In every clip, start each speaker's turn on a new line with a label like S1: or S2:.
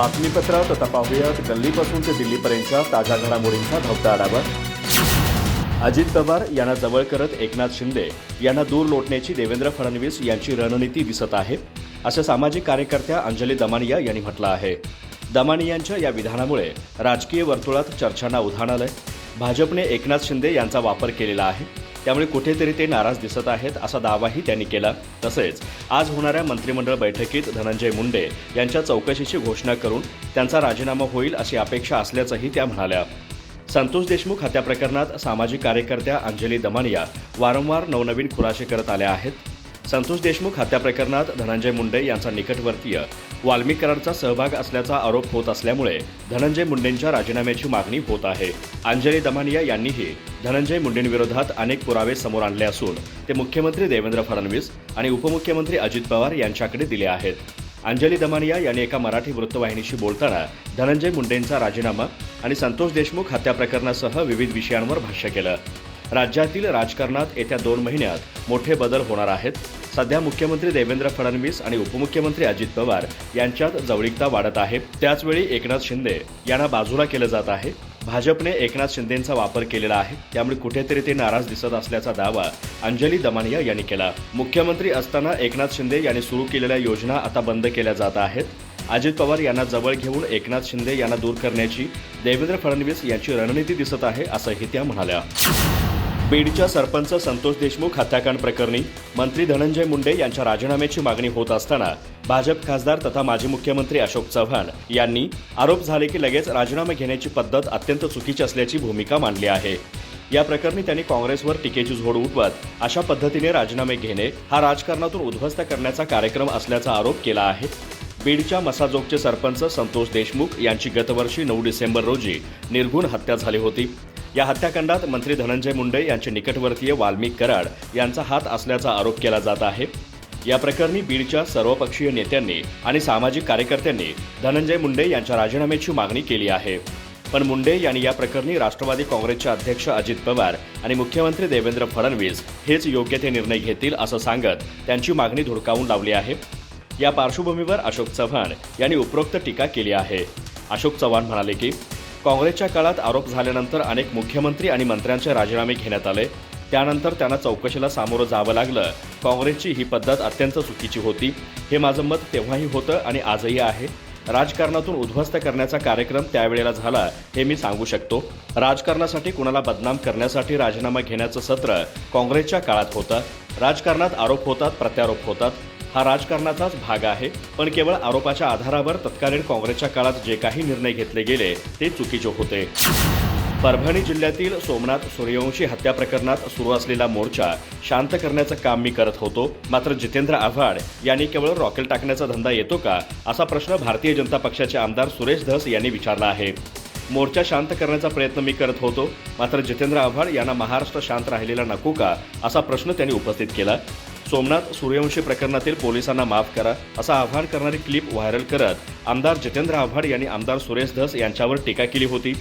S1: बातमीपत्रात आता पाहूयात गल्लीपासून ते दिल्लीपर्यंतच्या ताज्या घडामोडींचा धावता आढावा. अजित पवार यांना जवळ करत एकनाथ शिंदे यांना दूर लोटण्याची देवेंद्र फडणवीस यांची रणनीती दिसत आहे असं सामाजिक कार्यकर्त्या अंजली दमानिया यांनी म्हटलं आहे. दमानियांच्या या विधानामुळे राजकीय वर्तुळात चर्चांना उधाण आलंय. भाजपने एकनाथ शिंदे यांचा वापर केलेला आहे. त्यामुळे कुठेतरी ते नाराज दिसत आहेत असा दावाही त्यांनी केला. तसेच आज होणाऱ्या मंत्रिमंडळ बैठकीत धनंजय मुंडे यांच्या चौकशीची घोषणा करून त्यांचा राजीनामा होईल अशी अपेक्षा असल्याचंही त्या म्हणाल्या. संतोष देशमुख हत्या प्रकरणात सामाजिक कार्यकर्त्या अंजली दमानिया वारंवार नवनवीन खुलासे करत आल्या आहेत. संतोष देशमुख हत्या प्रकरणात धनंजय मुंडे यांचा निकटवर्तीय वाल्मिक कराडचा सहभाग असल्याचा आरोप होत असल्यामुळे धनंजय मुंडेंच्या राजीनाम्याची मागणी होत आहे. अंजली दमानिया यांनीही धनंजय मुंडेंविरोधात अनेक पुरावे समोर आणले असून ते मुख्यमंत्री देवेंद्र फडणवीस आणि उपमुख्यमंत्री अजित पवार यांच्याकडे दिले आहेत. अंजली दमानिया यांनी एका मराठी वृत्तवाहिनीशी बोलताना धनंजय मुंडेंचा राजीनामा आणि संतोष देशमुख हत्या प्रकरणासह विविध विषयांवर भाष्य केलं. राज्यातील राजकारणात येत्या दोन महिन्यात मोठे बदल होणार आहेत. सध्या मुख्यमंत्री देवेंद्र फडणवीस आणि उपमुख्यमंत्री अजित पवार यांच्यात जवळीकता वाढत आहे. त्याचवेळी एकनाथ शिंदे यांना बाजूला केलं जात आहे. भाजपने एकनाथ शिंदेंचा वापर केलेला आहे. त्यामुळे कुठेतरी ते नाराज दिसत असल्याचा दावा अंजली दमानिया यांनी केला. मुख्यमंत्री असताना एकनाथ शिंदे यांनी सुरू केलेल्या योजना आता बंद केल्या जात आहेत. अजित पवार यांना जवळ घेऊन एकनाथ शिंदे यांना दूर करण्याची देवेंद्र फडणवीस यांची रणनीती दिसत आहे असंही त्या म्हणाल्या. बीडच्या सरपंच संतोष देशमुख हत्याकांड प्रकरणी मंत्री धनंजय मुंडे यांच्या राजीनाम्याची मागणी होत असताना भाजप खासदार तथा माजी मुख्यमंत्री अशोक चव्हाण यांनी आरोप झाले की लगेच राजीनामा घेण्याची पद्धत अत्यंत चुकीची असल्याची भूमिका मांडली आहे. या प्रकरणी त्यांनी काँग्रेसवर टीकेची झोड उठवत अशा पद्धतीने राजीनामे घेणे हा राजकारणातून उद्ध्वस्त करण्याचा कार्यक्रम असल्याचा आरोप केला आहे. बीडच्या मसाजोगचे सरपंच संतोष देशमुख यांची गतवर्षी नऊ डिसेंबर रोजी निर्घुण हत्या झाली होती. या हत्याकांडात मंत्री धनंजय मुंडे यांचे निकटवर्तीय वाल्मिक कराड यांचा हात असल्याचा आरोप केला जात आहे. या प्रकरणी बीडच्या सर्वपक्षीय नेत्यांनी आणि सामाजिक कार्यकर्त्यांनी धनंजय मुंडे यांच्या राजीनाम्याची मागणी केली आहे. पण मुंडे यांनी या प्रकरणी राष्ट्रवादी काँग्रेसचे अध्यक्ष अजित पवार आणि मुख्यमंत्री देवेंद्र फडणवीस हेच योग्य ते निर्णय घेतील असं सांगत त्यांची मागणी धुडकावून लावली आहे. या पार्श्वभूमीवर अशोक चव्हाण यांनी उपरोक्त टीका केली आहे. अशोक चव्हाण म्हणाले की काँग्रेसच्या काळात आरोप झाल्यानंतर अनेक मुख्यमंत्री आणि मंत्र्यांचे राजीनामे घेण्यात आले. त्यानंतर त्यांना चौकशीला सामोरं जावं लागलं. काँग्रेसची ही पद्धत अत्यंत चुकीची होती. हे माझं मत तेव्हाही होतं आणि आजही आहे. राजकारणातून उद्ध्वस्त करण्याचा कार्यक्रम त्यावेळेला झाला हे मी सांगू शकतो. राजकारणासाठी कुणाला बदनाम करण्यासाठी राजीनामा घेण्याचं सत्र काँग्रेसच्या काळात होतं. राजकारणात आरोप होतात प्रत्यारोप होतात. हा राजकारणाचाच भाग आहे. पण केवळ आरोपाच्या आधारावर तत्कालीन काँग्रेसच्या काळात जे काही निर्णय घेतले गेले ते चुकीचे होते. परभणी जिल्ह्यातील सोमनाथ सूर्यवंशी हत्या प्रकरणात सुरू असलेला मोर्चा शांत करण्याचं काम मी करत होतो. मात्र जितेंद्र आव्हाड यांनी केवळ रॉकेल टाकण्याचा धंदा येतो का असा प्रश्न भारतीय जनता पक्षाचे आमदार सुरेश धस यांनी विचारला आहे. मोर्चा शांत करण्याचा प्रयत्न मी करत होतो. मात्र जितेंद्र आव्हाड यांना महाराष्ट्र शांत राहिलेला नको का असा प्रश्न त्यांनी उपस्थित केला. सोमनाथ सूर्यवंशी प्रकरणातील पोलिसांना माफ करा असं आव्हान करणारी क्लिप व्हायरल करत आमदार जितेंद्र आव्हाड यांनी आमदार सुरेश धस यांच्यावर टीका केली होती.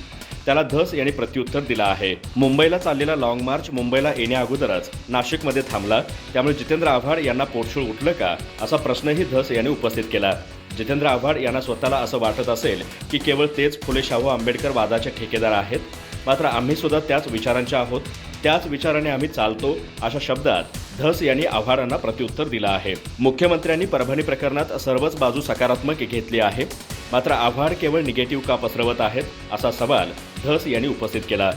S1: त्याला धस यांनी प्रत्युत्तर दिलं आहे. मुंबईला चाललेला लाँग मार्च मुंबईला येण्या अगोदरच नाशिकमध्ये थांबला. त्यामुळे जितेंद्र आव्हाड यांना पोटशूळ उठलं का असा प्रश्नही धस यांनी उपस्थित केला. जितेंद्र आव्हाड यांना स्वतःला असं वाटत असेल की केवळ तेच फुले शाहू आंबेडकर वादाचे ठेकेदार आहेत मात्र आम्ही सुद्धा त्याच विचारांचे आहोत. त्याच विचाराने आम्ही चालतो अशा शब्दात धस यांनी आव्हाडांना प्रत्युत्तर दिलं आहे. मुख्यमंत्र्यांनी परभणी प्रकरणात सर्वच बाजू सकारात्मक घेतली आहे. मात्र आव्हाड केवळ निगेटिव्ह का पसरवत आहेत असा सवाल धस यांनी उपस्थित केला.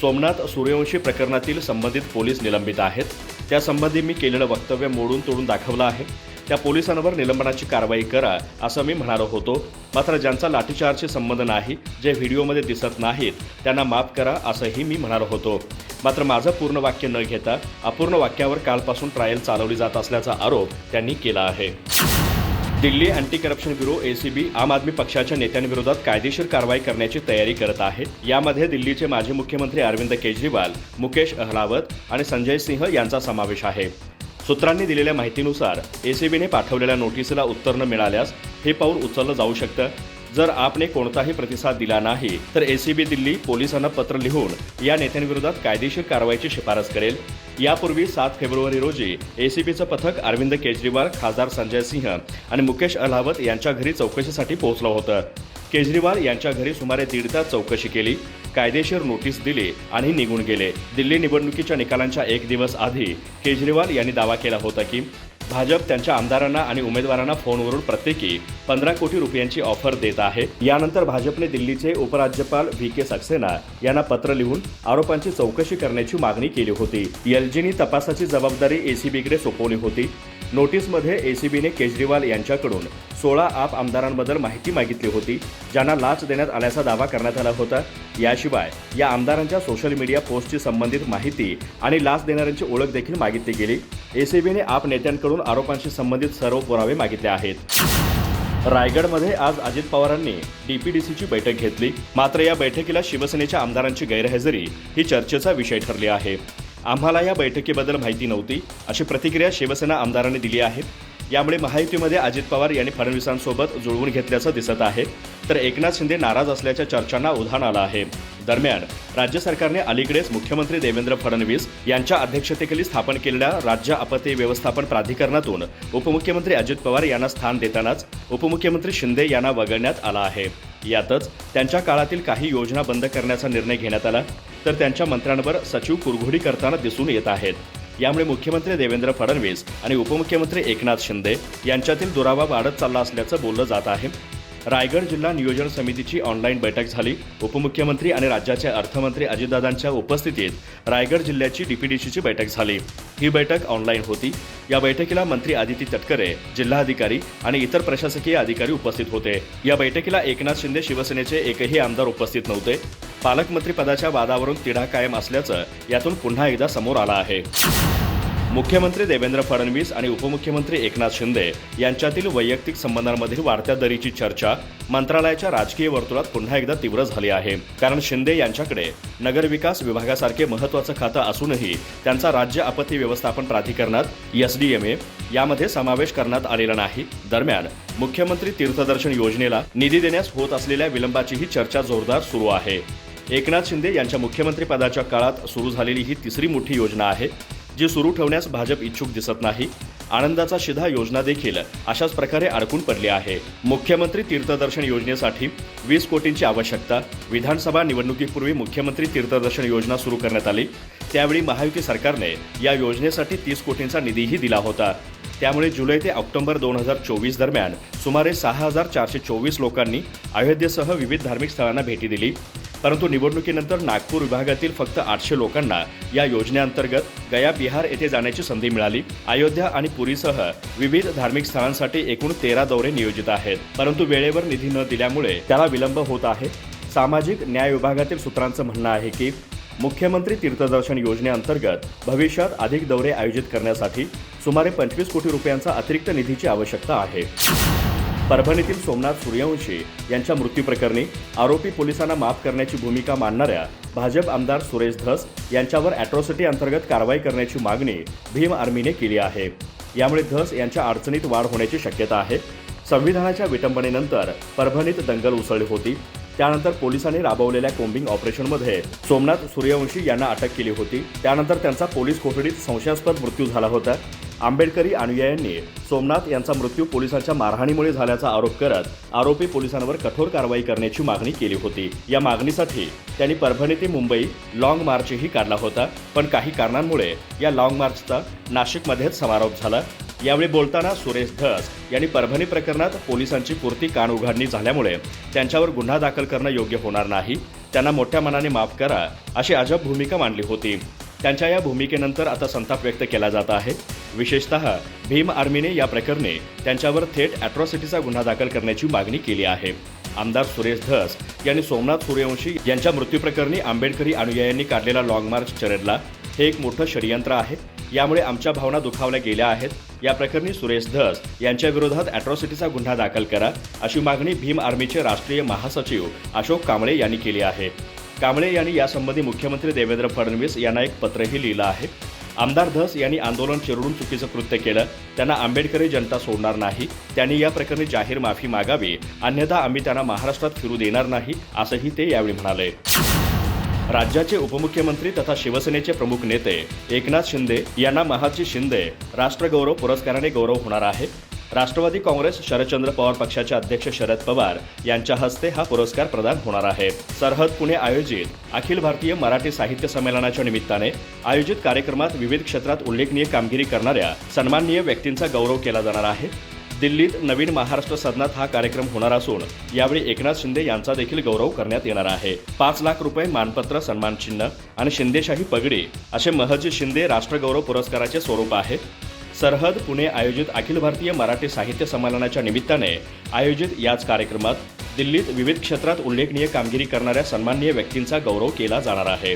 S1: सोमनाथ सूर्यवंशी प्रकरणातील संबंधित पोलीस निलंबित आहेत. त्यासंबंधी मी केलेलं वक्तव्य मोडून तोडून दाखवलं आहे. त्या पोलिसांवर निलंबनाची कारवाई करा असं मी म्हणालो होतो. मात्र ज्यांचा लाठीचार्जशी संबंध नाही जे व्हिडिओमध्ये दिसत नाहीत त्यांना माफ करा असंही मी म्हणालो होतो. मात्र माझं पूर्ण वाक्य न घेता अपूर्ण वाक्यावर कालपासून ट्रायल चालवली जात असल्याचा आरोप त्यांनी केला आहे. Delhi anti corruption bureau ACB Aam Aadmi पक्षाच्या नेत्यांविरोधात कायदेशीर कारवाई करण्याची तयारी करत आहे. यामध्ये दिल्लीचे माजी मुख्यमंत्री अरविंद केजरीवाल मुकेश अहलावत आणि संजय सिंह यांचा समावेश आहे. सूत्रांनी दिलेल्या माहितीनुसार एसीबीने पाठवलेल्या नोटीसला उत्तर न मिळाल्यास हे पाऊल उचललं जाऊ शकतं जर आपने कोणताही प्रतिसाद दिला नाही तर एसीबी दिल्ली पोलिसांना पत्र लिहून या नेत्यांविरोधात कायदेशीर कारवाईची शिफारस करेल. यापूर्वी सात फेब्रुवारी रोजी एसीबीचं पथक अरविंद केजरीवाल खासदार संजय सिंह आणि मुकेश अलावत यांच्या घरी चौकशीसाठी पोहोचलं होतं. केजरीवाल यांच्या घरी सुमारे दीड तास चौकशी केली कायदेशीर नोटीस दिली आणि निघून गेले. दिल्ली निवडणुकीच्या निकालांच्या एक दिवस आधी केजरीवाल यांनी दावा केला होता की भाजप त्यांच्या आमदारांना आणि उमेदवारांना फोनवरून प्रत्येकी पंधरा कोटी रुपयांची ऑफर देत आहे. यानंतर भाजपने दिल्लीचे उपराज्यपाल व्ही के सक्सेना यांना पत्र लिहून आरोपांची चौकशी करण्याची मागणी केली होती. एलजीनी तपासाची जबाबदारी एसीबीकडे सोपवली होती. नोटीसमध्ये एसीबीने केजरीवाल यांच्याकडून सोळा आप आमदारांबद्दल माहिती मागितली होती ज्यांना लाच देण्यात आल्याचा दावा करण्यात आला होता. याशिवाय या आमदारांच्या सोशल मीडिया पोस्टची संबंधित माहिती आणि लाच देणाऱ्यांची ओळख देखील मागितली गेली. एसीबीने आप नेत्यांकडून आरोपांशी संबंधित सर्व पुरावे मागितले आहेत. रायगडमध्ये आज अजित पवारांनी डीपीडीसीची बैठक घेतली. मात्र या बैठकीला शिवसेनेच्या आमदारांची गैरहजेरी ही चर्चेचा विषय ठरली आहे. आम्हाला या बैठकीबद्दल माहिती नव्हती. अशी प्रतिक्रिया शिवसेना आमदारांनी दिली आहे. यामुळे महायुतीमध्ये अजित पवार यांनी फडणवीसांसोबत जुळवून घेतल्याचं दिसत आहे. तर एकनाथ शिंदे नाराज असल्याच्या चर्चांना उधाण आलं आहे. दरम्यान राज्य सरकारने अलीकडेच मुख्यमंत्री देवेंद्र फडणवीस यांच्या अध्यक्षतेखाली स्थापन केलेल्या राज्य आपत्ती व्यवस्थापन प्राधिकरणातून उपमुख्यमंत्री अजित पवार यांना स्थान देतानाच उपमुख्यमंत्री शिंदे यांना वगळण्यात आला आहे. यातच त्यांच्या काळातील काही योजना बंद करण्याचा निर्णय घेण्यात आला. तर त्यांच्या मंत्र्यांवर सचिव कुरघोडी करताना दिसून येत आहेत. यामुळे मुख्यमंत्री देवेंद्र फडणवीस आणि उपमुख्यमंत्री एकनाथ शिंदे यांच्यातील दुरावा वाढत चालला असल्याचं बोललं जात आहे. रायगड जिल्हा नियोजन समितीची ऑनलाईन बैठक झाली. उपमुख्यमंत्री आणि राज्याचे अर्थमंत्री अजितदादांच्या उपस्थितीत रायगड जिल्ह्याची डीपीडीसीची बैठक झाली. ही बैठक ऑनलाईन होती. या बैठकीला मंत्री आदिती तटकरे जिल्हाधिकारी आणि इतर प्रशासकीय अधिकारी उपस्थित होते. या बैठकीला एकनाथ शिंदे शिवसेनेचे एकही आमदार उपस्थित नव्हते. पालकमंत्रीपदाच्या वादावरून तिढा कायम असल्याचं यातून पुन्हा एकदा समोर आलं आहे. मुख्यमंत्री देवेंद्र फडणवीस आणि उपमुख्यमंत्री एकनाथ शिंदे यांच्यातील वैयक्तिक संबंधांमधील वाढत्या दरीची चर्चा मंत्रालयाच्या राजकीय वर्तुळात पुन्हा एकदा तीव्र झाली आहे. कारण शिंदे यांच्याकडे नगरविकास विभागासारखे महत्वाचं खातं असूनही त्यांचा राज्य आपत्ती व्यवस्थापन प्राधिकरणात एसडीएमए यामध्ये समावेश करण्यात आलेला नाही. दरम्यान मुख्यमंत्री तीर्थदर्शन योजनेला निधी देण्यास होत असलेल्या विलंबाचीही चर्चा जोरदार सुरू आहे. एकनाथ शिंदे यांच्या मुख्यमंत्रीपदाच्या काळात सुरू झालेली ही तिसरी मोठी योजना आहे. जी सुरू ठेवण्यास भाजप इच्छुक दिसत नाही. आनंदाचा शिधा योजना देखील अशाच प्रकारे अडकून पडली आहे. मुख्यमंत्री तीर्थदर्शन योजनेसाठी वीस कोटींची आवश्यकता. विधानसभा निवडणुकीपूर्वी मुख्यमंत्री तीर्थदर्शन योजना सुरू करण्यात आली. त्यावेळी महायुती सरकारने या योजनेसाठी तीस कोटींचा निधीही दिला होता. त्यामुळे जुलै ते ऑक्टोबर दोन हजार चोवीस दरम्यान सुमारे सहा हजार चारशे चोवीस लोकांनी अयोध्येसह विविध धार्मिक स्थळांना भेटी दिली. परंतु निवडणुकीनंतर नागपूर विभागातील फक्त आठशे लोकांना या योजनेअंतर्गत गया बिहार येथे जाण्याची संधी मिळाली. अयोध्या आणि पुरीसह विविध धार्मिक स्थळांसाठी एकूण तेरा दौरे नियोजित आहेत. परंतु वेळेवर निधी न दिल्यामुळे त्याला विलंब होत आहे. सामाजिक न्याय विभागातील सूत्रांचं म्हणणं आहे की मुख्यमंत्री तीर्थदर्शन योजनेअंतर्गत भविष्यात अधिक दौरे आयोजित करण्यासाठी सुमारे पंचवीस कोटी रुपयांचा अतिरिक्त निधीची आवश्यकता आहे. परभणीतील सोमनाथ सूर्यवंशी यांच्या मृत्यूप्रकरणी आरोपी पोलिसांना माफ करण्याची भूमिका मांडणाऱ्या भाजप आमदार सुरेश धस यांच्यावर अॅट्रॉसिटी अंतर्गत कारवाई करण्याची मागणी भीम आर्मीने केली आहे. यामुळे धस यांच्या अडचणीत वाढ होण्याची शक्यता आहे. संविधानाच्या विटंबनेनंतर परभणीत दंगल उसळली होती. त्यानंतर पोलिसांनी राबवलेल्या कोम्बिंग ऑपरेशनमध्ये सोमनाथ सूर्यवंशी यांना अटक केली होती. त्यानंतर त्यांचा पोलीस कोठडीत संशयास्पद मृत्यू झाला होता. आंबेडकरी अनुयायांनी सोमनाथ यांचा मृत्यू पोलिसांच्या मारहाणीमुळे झाल्याचा आरोप करत आरोपी पोलिसांवर कठोर कारवाई करण्याची मागणी केली होती. या मागणीसाठी त्यांनी परभणी ते मुंबई लाँग मार्चही काढला होता. पण काही कारणांमुळे या लाँग मार्चचा नाशिकमध्येच समारोप झाला. यावेळी बोलताना सुरेश धस यांनी परभणी प्रकरणात पोलिसांची पुरती कान उघडणी झाल्यामुळे त्यांच्यावर गुन्हा दाखल करणं योग्य होणार नाही. त्यांना मोठ्या मनाने माफ करा अशी अजब भूमिका मांडली होती. त्यांच्या या भूमिकेनंतर आता संताप व्यक्त केला जात आहे. विशेषतः भीम आर्मीने या प्रकरणी त्यांच्यावर थेट अॅट्रॉसिटीचा गुन्हा दाखल करण्याची मागणी केली आहे. आमदार सुरेश धस यांनी सोमनाथ सूर्यवंशी यांच्या मृत्यूप्रकरणी आंबेडकरी अनुयायांनी काढलेला लाँग मार्च चरेडला. हे एक मोठं षडयंत्र आहे. यामुळे आमच्या भावना दुखावल्या गेल्या आहेत. या प्रकरणी सुरेश धस यांच्या विरोधात अॅट्रॉसिटीचा गुन्हा दाखल करा अशी मागणी भीम आर्मीचे राष्ट्रीय महासचिव अशोक कांबळे यांनी केली आहे. कांबळे यांनी यासंबंधी मुख्यमंत्री देवेंद्र फडणवीस यांना एक पत्रही लिहिलं आहे. आमदार धस यांनी आंदोलन चिरडून चुकीचं कृत्य केलं. त्यांना आंबेडकरी जनता सोडणार नाही. त्यांनी या प्रकरणी जाहीर माफी मागावी. अन्यथा आम्ही त्यांना महाराष्ट्रात फिरू देणार नाही असंही ते यावेळी म्हणाले. राज्याचे उपमुख्यमंत्री तथा शिवसेनेचे प्रमुख नेते एकनाथ शिंदे यांना महाजी शिंदे राष्ट्रगौरव पुरस्काराने गौरव होणार आहे. राष्ट्रवादी काँग्रेस शरदचंद्र पवार पक्षाचे अध्यक्ष शरद पवार यांच्या हस्ते हा पुरस्कार प्रदान होणार आहे. सरहद पुणे आयोजित अखिल भारतीय मराठी साहित्य संमेलनाच्या निमित्ताने आयोजित कार्यक्रमात विविध क्षेत्रात उल्लेखनीय कामगिरी करणाऱ्या सन्माननीय व्यक्तींचा गौरव केला जाणार आहे. दिल्लीत नवीन महाराष्ट्र सदनात हा कार्यक्रम होणार असून यावेळी एकनाथ शिंदे यांचा देखील गौरव करण्यात येणार आहे. पाच लाख रुपये मानपत्र सन्मान चिन्ह आणि शिंदेशाही पगडी असे महजी शिंदे राष्ट्रगौरव पुरस्काराचे स्वरूप आहे सरहद पुणे आयोजित अखिल भारतीय मराठी साहित्य संमेलनाच्या निमित्ताने आयोजित याच कार्यक्रमात दिल्लीत विविध क्षेत्रात उल्लेखनीय कामगिरी करणाऱ्या सन्माननीय व्यक्तींचा गौरव केला जाणार आहे.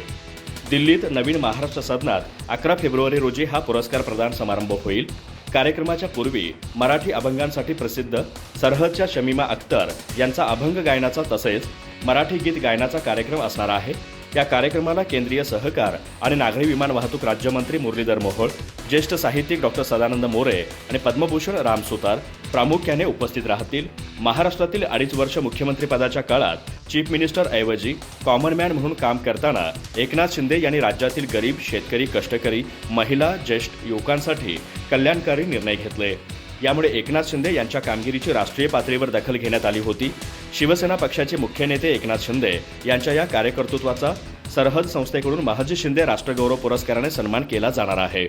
S1: दिल्लीत नवीन महाराष्ट्र सदनात अकरा फेब्रुवारी रोजी हा पुरस्कार प्रदान समारंभ होईल. कार्यक्रमाच्या पूर्वी मराठी अभंगांसाठी प्रसिद्ध सरहदच्या शमीमा अख्तर यांचा अभंग गायनाचा तसेच मराठी गीत गायनाचा कार्यक्रम असणार आहे. या कार्यक्रमाला केंद्रीय सहकार आणि नागरी विमान वाहतूक राज्यमंत्री मुरलीधर मोहोळ ज्येष्ठ साहित्यिक डॉक्टर सदानंद मोरे आणि पद्मभूषण राम सुतार प्रामुख्याने उपस्थित राहतील. महाराष्ट्रातील अडीच वर्ष मुख्यमंत्रीपदाच्या काळात चीफ मिनिस्टर ऐवजी कॉमन मॅन म्हणून काम करताना एकनाथ शिंदे यांनी राज्यातील गरीब शेतकरी कष्टकरी महिला ज्येष्ठ युवकांसाठी कल्याणकारी निर्णय घेतले. यामुळे एकनाथ शिंदे यांच्या कामगिरीची राष्ट्रीय पातळीवर दखल घेण्यात आली होती. शिवसेना पक्षाचे मुख्य नेते एकनाथ शिंदे यांच्या या कार्यकर्तृत्वाचा सरहद संस्थेकडून महाजी शिंदे राष्ट्रगौरव पुरस्काराने सन्मान केला जाणार आहे.